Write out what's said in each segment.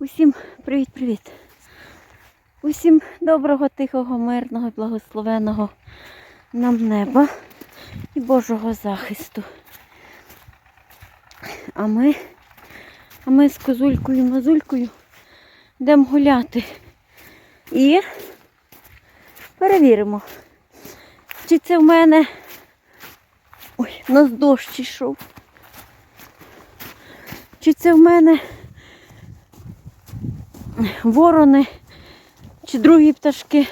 Усім привіт-привіт. Усім доброго, тихого, мирного, благословеного нам неба і Божого захисту. А ми, а ми з козулькою мазулькою йдемо гуляти. І перевіримо, чи це в мене. Ой, нас дощ ішов. Чи це в мене ворони чи другі пташки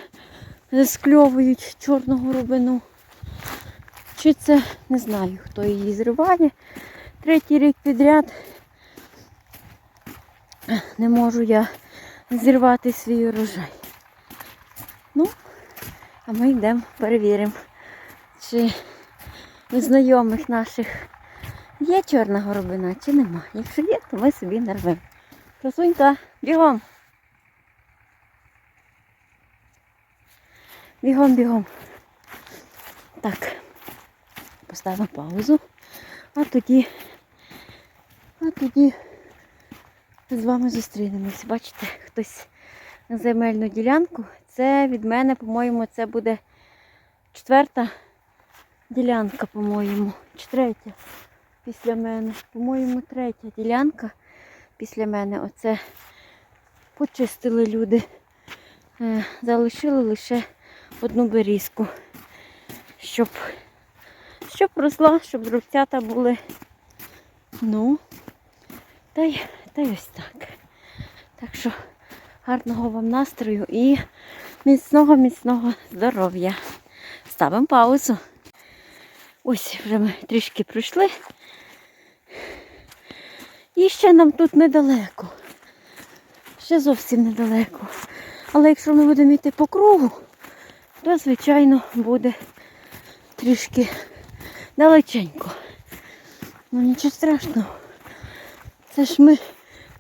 скльовують чорну горобину. Чи це не знаю, хто її зриває. Третій рік підряд не можу я зірвати свій урожай. Ну, а ми йдемо, перевіримо, чи у знайомих наших є чорна горобина, чи нема. Якщо є, то ми собі нарвемо. Красунька, бігом. Бігом, бігом. Так, поставимо паузу. А тоді, а тоді з вами зустрінемось. Бачите, хтось на земельну ділянку. Це від мене, по-моєму, це буде четверта ділянка, по-моєму. Чи третя після мене. По-моєму, третя ділянка після мене. Оце почистили люди. Е, Залишили лише одну берізку, щоб, щоб росла, щоб дровцята були. Ну, та й, та й ось так. Так що гарного вам настрою і міцного, міцного здоров'я. Ставимо паузу. Ось вже ми трішки пройшли. І ще нам тут недалеко. Ще зовсім недалеко. Але якщо ми будемо йти по кругу, то, звичайно, буде трішки далеченько. Ну нічого страшного. Це ж ми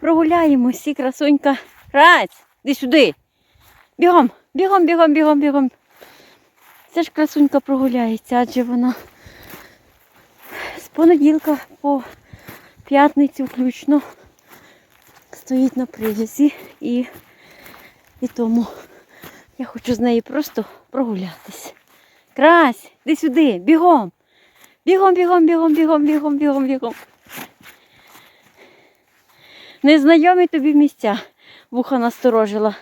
прогуляємось і красунька. Раць, іди сюди. Бігом, бігом, бігом, бігом, бігом. Це ж красунька прогуляється, адже вона з понеділка по п'ятницю включно стоїть на привязі і, і тому я хочу з нею просто прогулятись. Крась, іди сюди, бігом. Бігом, бігом, бігом, бігом, бігом, бігом, бігом. Незнайомі тобі місця вуха насторожила.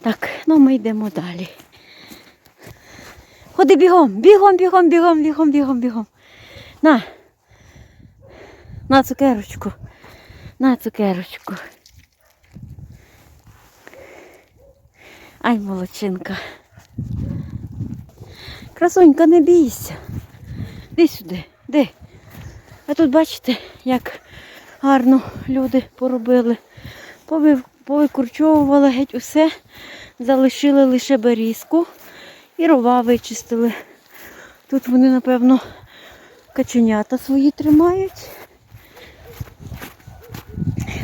Так, ну ми йдемо далі. Ходи бігом, бігом, бігом, бігом, бігом, бігом, бігом. На. На цукерочку. На цукерочку. Ай, молодчинка. Красунька, не бійся. Іди сюди, де? А тут бачите, як гарно люди поробили. Повикорчовували геть усе, залишили лише берізку і рова вичистили. Тут вони, напевно, каченята свої тримають.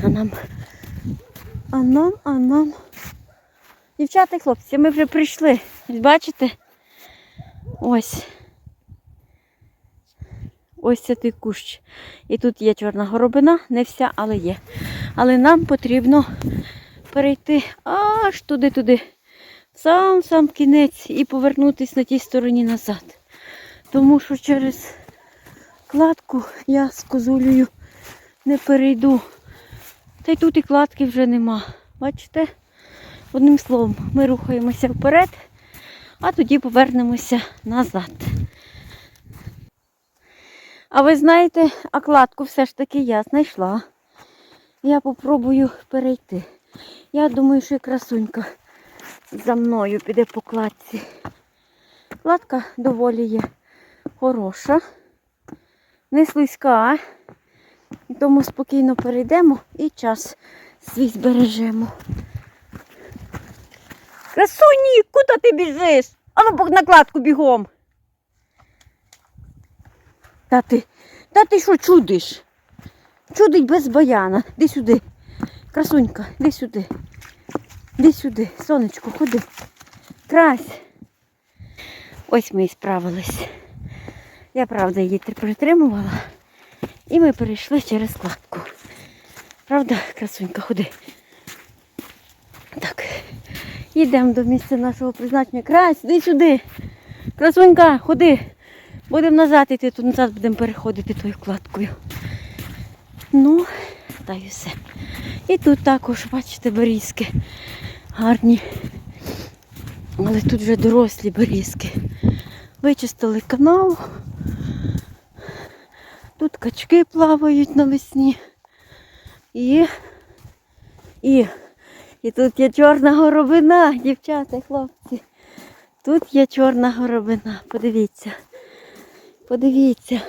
А нам, а нам, а нам. Дівчата і хлопці, ми вже прийшли. Бачите? Ось. Ось це той кущ. І тут є чорна горобина, не вся, але є. Але нам потрібно перейти аж туди-туди. Сам-сам кінець і повернутися на тій стороні назад. Тому що через кладку я з козулею не перейду. Та й тут і кладки вже нема. Бачите? Одним словом, ми рухаємося вперед, а тоді повернемося назад. А ви знаєте, а кладку все ж таки я знайшла. Я попробую перейти. Я думаю, що і красунька за мною піде по кладці. Кладка доволі є хороша, не слизька, тому спокійно перейдемо і час свій збережемо. Красуні, куди ти біжиш? Ану на кладку бігом. Та ти, та ти що чудиш? Чудить без баяна. Іди сюди. Красунька, іди сюди. Іди сюди, сонечко, ходи. Крась. Ось ми і справились. Я, правда, її притримувала. І ми перейшли через кладку. Правда, красунька, ходи. Йдемо до місця нашого призначення. Крась, іди сюди. Красунька, ходи. Будемо назад йти, тут назад будемо переходити тою вкладкою. Ну, та й все. І тут також, бачите, берізки гарні. Але тут вже дорослі берізки. Вичистили канал. Тут качки плавають навесні. І, і, і тут є чорна горобина, дівчата, хлопці. Тут є чорна горобина. Подивіться. Подивіться.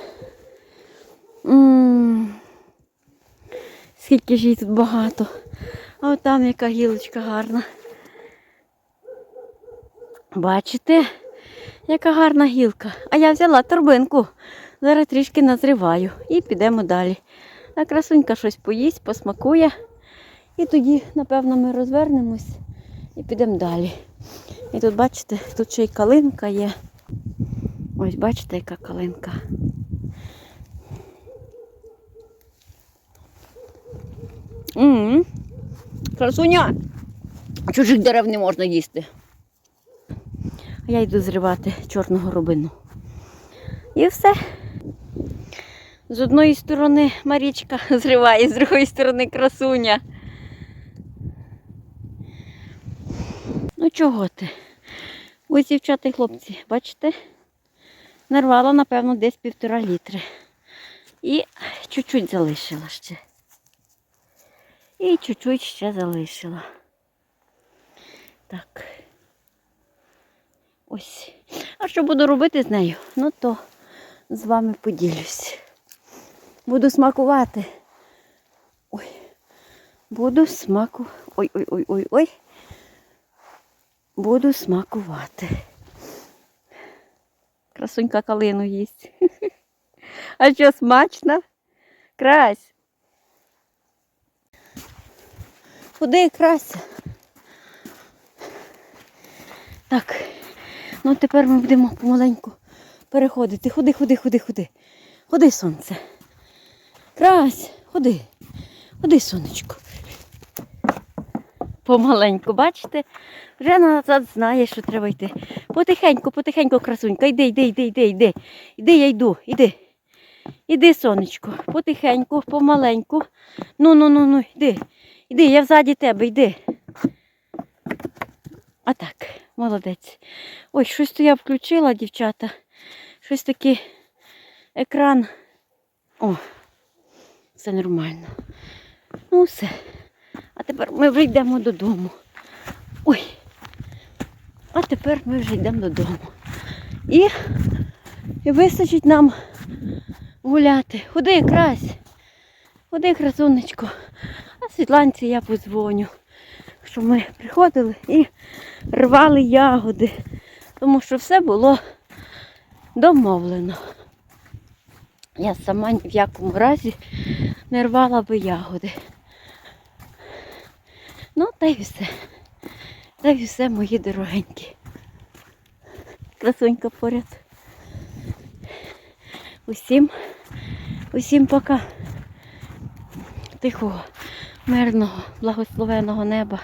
М, Скільки ж її тут багато. А от там яка гілочка гарна. Бачите, яка гарна гілка. А я взяла торбинку. Зараз трішки назриваю і підемо далі. А красунька щось поїсть, посмакує. І тоді, напевно, ми розвернемось і підемо далі. І тут, бачите, тут ще й калинка є. Ось бачите, яка калинка. м Красуня! Чужих дерев не можна їсти. А я йду зривати чорну горобину. І все. З одної сторони Марічка зриває, з другої сторони красуня. Ну чого ти? Ось дівчата і хлопці, бачите? Нарвала, напевно, десь півтора літри. І чуть-чуть залишила ще. І чуть-чуть ще залишила. Так. Ось. А що буду робити з нею? Ну то з вами поділюсь. Буду смакувати. Ой. Буду смаку. Ой-ой-ой-ой-ой. Буду смакувати. Красунька калину їсть. А що смачно? Крась. Куди крася? Так, ну тепер ми будемо помаленьку переходити. Ходи, ходи, ходи, ходи. Ходи, сонце. Крась, ходи. Ходи, сонечко. Помаленьку, бачите? Вже назад знає, що треба йти. Потихеньку, потихеньку, красунька. Йди, йди, йди, йди, йди. Йди, я йду, йди. Іди, сонечко, потихеньку, помаленьку. Ну, ну, ну, ну, йди. Йди, я взаді тебе, йди. А так, молодець. Ой, щось то я включила, дівчата. Щось таке екран. О, все нормально. Ну, все. А тепер ми вже йдемо додому. Ой. А тепер ми вже йдемо додому. І, і вистачить нам гуляти. Ходи, крась. Ходи, красунечко. А Світланці я подзвоню, що ми приходили і рвали ягоди. Тому що все було домовлено. Я сама ні в якому разі не рвала би ягоди. Та й все. Та й все, мої дорогенькі. Красунька поряд. Усім, усім пока. Тихого, мирного, благословеного неба,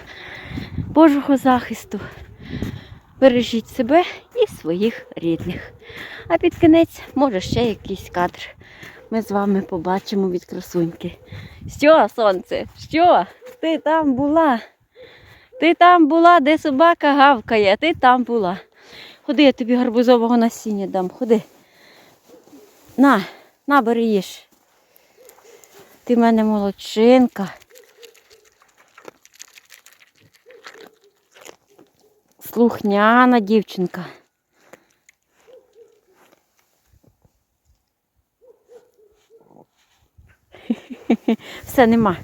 Божого захисту. Бережіть себе і своїх рідних. А під кінець, може, ще якийсь кадр. Ми з вами побачимо від красуньки. Що, сонце? Що? Ти там була? Ти там була, де собака гавкає, ти там була. Ходи, я тобі гарбузового насіння дам, ходи. На, на, їж. Ти в мене молодчинка. Слухняна дівчинка. Все нема.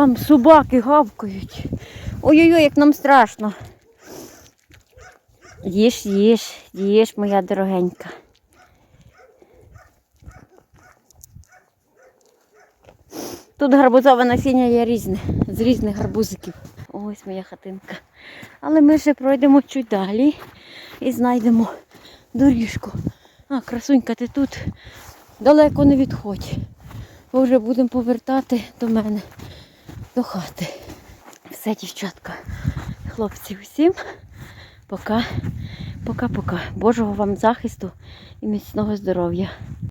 Там собаки гавкають. Ой-ой-ой, як нам страшно. Їж, їж, їж, моя дорогенька. Тут гарбузове насіння є різне, з різних гарбузиків. Ось моя хатинка. Але ми ще пройдемо чуть далі і знайдемо доріжку. А, красунька, ти тут далеко не відходь. бо вже будемо повертати до мене, до хати. Все, дівчатка, хлопці, усім пока, пока-пока. Божого вам захисту і міцного здоров'я.